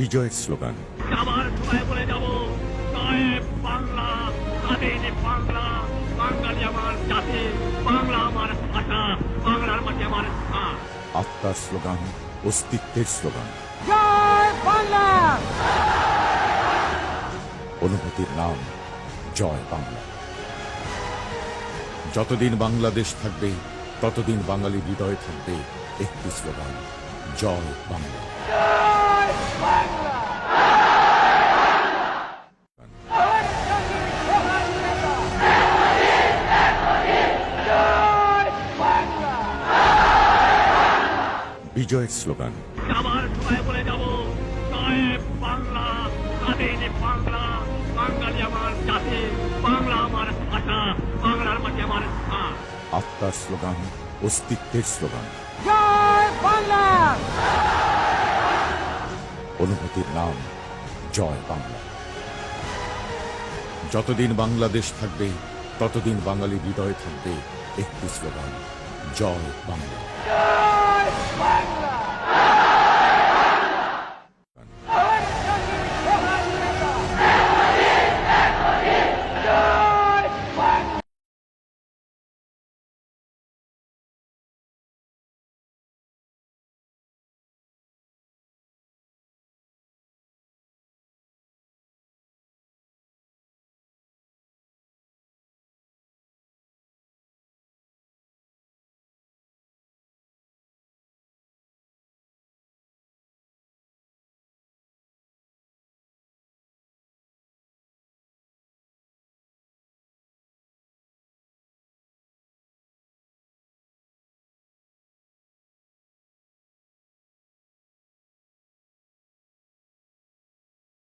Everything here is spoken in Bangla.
বিজয়ের স্লোগান। সবাই বলে যাব জয় বাংলা স্বাধীন বাংলা বাঙালি আমার জাতি বাংলা আমার ভাষা বাংলার মাটি আমার স্থান আত্মার স্লোগান অস্তিত্বের স্লোগান। জয় বাংলা! অনুভূতির নাম জয় বাংলা। যতদিন বাংলাদেশ থাকবে ততদিন বাঙালি হৃদয়ে থাকবে একটি স্লোগান জয় বাংলা। বিজয়ের স্লোগান। আবার সবাই বলে যাব জয় বাংলা স্বাধীন বাংলা বাঙালি আমার জাতি বাংলা আমার ভাষা বাংলার মাটি আমার আত্মার স্লোগান অস্তিত্বের স্লোগান জয় বাংলা অনুভূতির নাম জয় বাংলা। যতদিন বাংলাদেশ থাকবে, ততদিন বাঙালি হৃদয়ে থাকবে একটি স্লোগান, জয় বাংলা। জয় বাংলা!